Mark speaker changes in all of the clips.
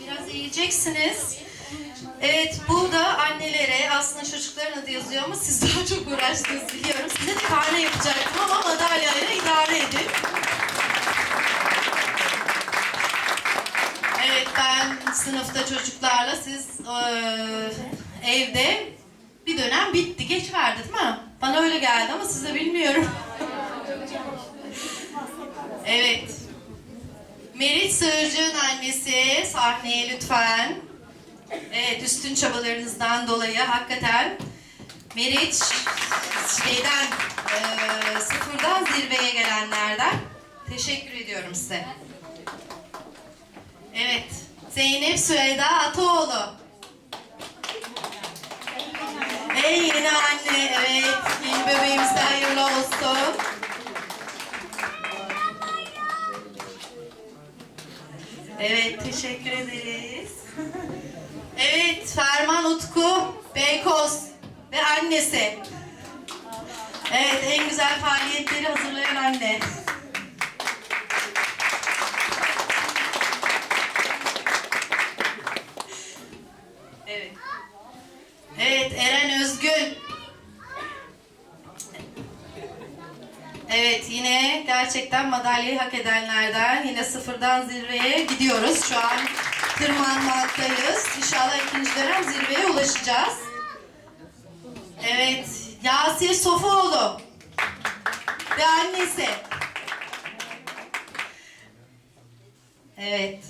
Speaker 1: Biraz eğileceksiniz. Evet, bu da annelere, aslında çocukların adı yazıyor ama siz daha çok uğraştınız biliyorum. Size de karne yapacaktım ama madalyayla idare edin. Evet, ben sınıfta çocuklarla, siz eee, evde bir dönem bitti. Geç verdi değil mi? Bana öyle geldi ama size bilmiyorum. evet. Meriç Sığırcı'nın annesi sahneye lütfen. Evet, üstün çabalarınızdan dolayı hakikaten Meriç şeyden eee, sıfırdan zirveye gelenlerden teşekkür ediyorum size. Evet, Zeynep Süheyda Ataoğlu. Ey yeni anne, evet, yeni bebeğimiz de hayırlı olsun. Evet, teşekkür ederiz. Evet, Ferman Utku Beykoz ve annesi. Evet, en güzel faaliyetleri hazırlayan anne. Evet. Evet, Eren Özgün. Evet, yine gerçekten madalyayı hak edenlerden yine sıfırdan zirveye gidiyoruz. Şu an tırmanmaktayız. İnşallah ikinci dönem zirveye ulaşacağız. Evet, Yasir Sofuoğlu ve annesi. Evet.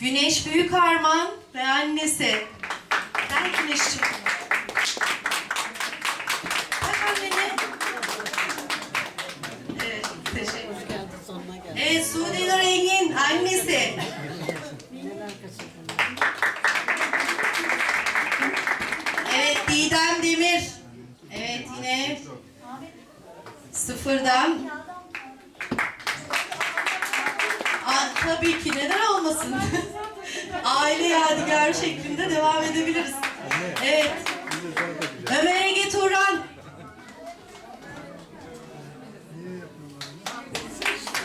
Speaker 1: Güneş Büyük Harman ve annesi. Gel Güneşciğim. Demir. Evet, yine sıfırdan. Aa, tabii ki, neden olmasın? Aile yadigarı şeklinde devam edebiliriz. Evet. Ömer Ege Turan.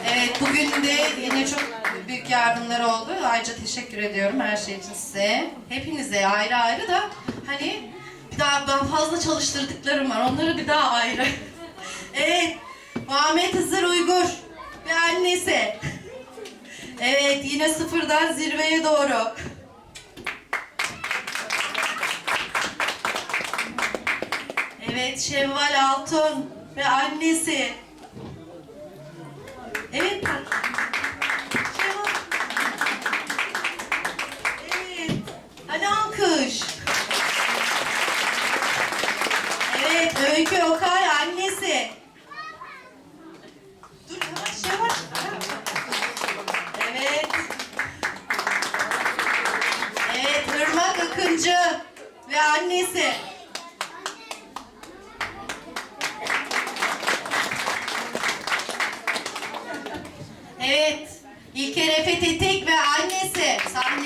Speaker 1: Evet, bugün de yine çok büyük yardımları oldu. Ayrıca teşekkür ediyorum her şey için size. Hepinize ayrı ayrı da hani daha ben fazla çalıştırdıklarım var. Onları bir daha ayrı. Evet, Muhammed Hızır Uygur ve annesi. Evet, yine sıfırdan zirveye doğru. Evet, Şevval Altun ve annesi. Evet. Şevval. Evet. Hadi alkış. Evet, Öykü Okay annesi. Dur yavaş yavaş. Evet. Evet, Irmak Akıncı ve annesi. Evet, İlker Efe Tetik ve annesi sahnede.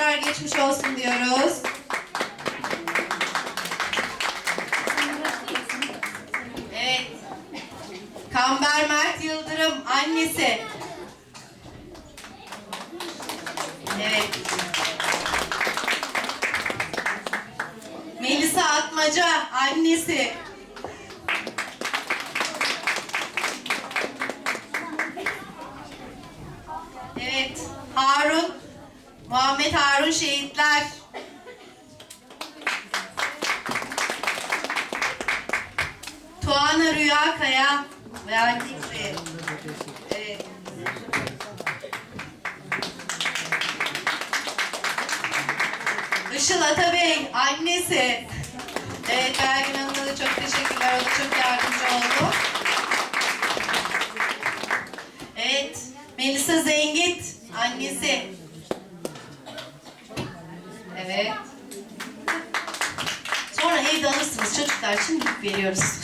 Speaker 1: Tekrar geçmiş olsun diyoruz. Evet. Kamber Mert Yıldırım annesi. Evet. Melisa Atmaca annesi. Evet. Harun. Muhammed Harun Şehitler. Tuana Rüya Kaya ve annesi. Evet. Işıl Atabey, annesi. Evet, Belgin Hanım'a da çok teşekkürler. O da çok yardımcı oldu. Evet, Melisa Zengit, annesi. Evet. Sonra evde alırsınız çocuklar. Şimdi veriyoruz.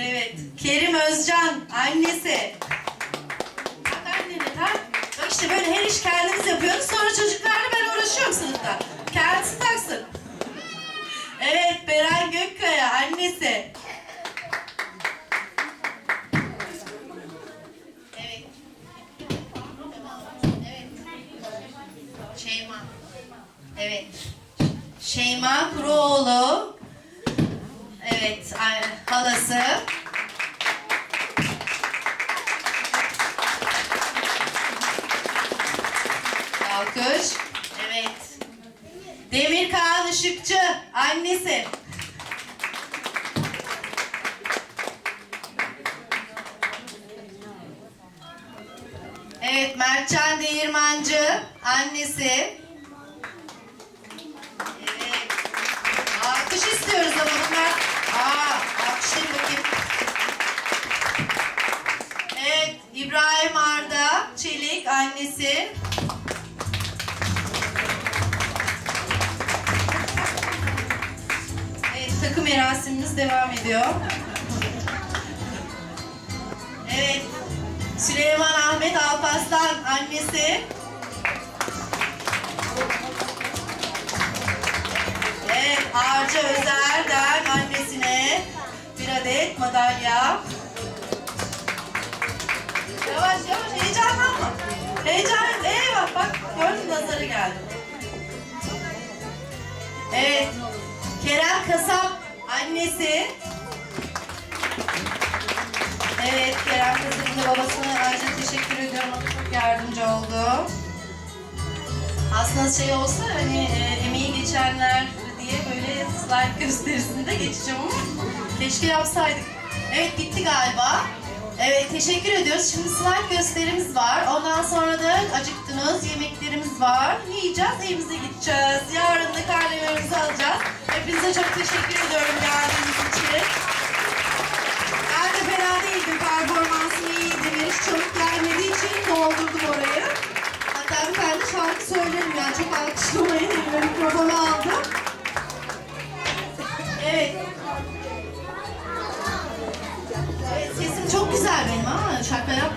Speaker 1: Evet. Kerim Özcan annesi. Tak annene tak. Bak işte böyle her iş kendimiz yapıyoruz. Sonra çocuklarla ben uğraşıyorum sınıfta. Kendisi taksın. Evet Beren Gökkaya annesi. Evet. Şeyma Kuruoğlu. Evet, halası. Alkış. Evet. Demir Kaan Işıkçı, annesi. Evet, Mertcan Değirmancı, annesi. İbrahim Arda Çelik, annesi. Evet, takım merasimimiz devam ediyor. Evet, Süleyman Ahmet Alparslan, annesi. Evet, Arca Özer'den annesine bir adet madalya. Yavaş heyecanlanma. Heyecan, eyvah bak gördün nazarı geldi. Evet, Kerem Kasap annesi. Evet, Kerem Kasap'ın da babasına ayrıca teşekkür ediyorum. O çok yardımcı oldu. Aslında şey olsa hani e, emeği geçenler diye böyle slide gösterisinde geçeceğim ama keşke yapsaydık. Evet bitti galiba. Evet teşekkür ediyoruz. Şimdi slide gösterimiz var. Ondan sonra da acıktınız. Yemeklerimiz var. Yiyeceğiz? Evimize gideceğiz. Yarın da karnelerimizi alacağız. Hepinize çok teşekkür ediyorum geldiğiniz için. Ben de fena değildim. Performansım iyiydi. Meriç çabuk gelmediği için doldurdum orayı. Hatta bir tane şarkı söylerim yani çok alkışlamayın. Elime mikrofonu aldım. Evet. Evet sesim çok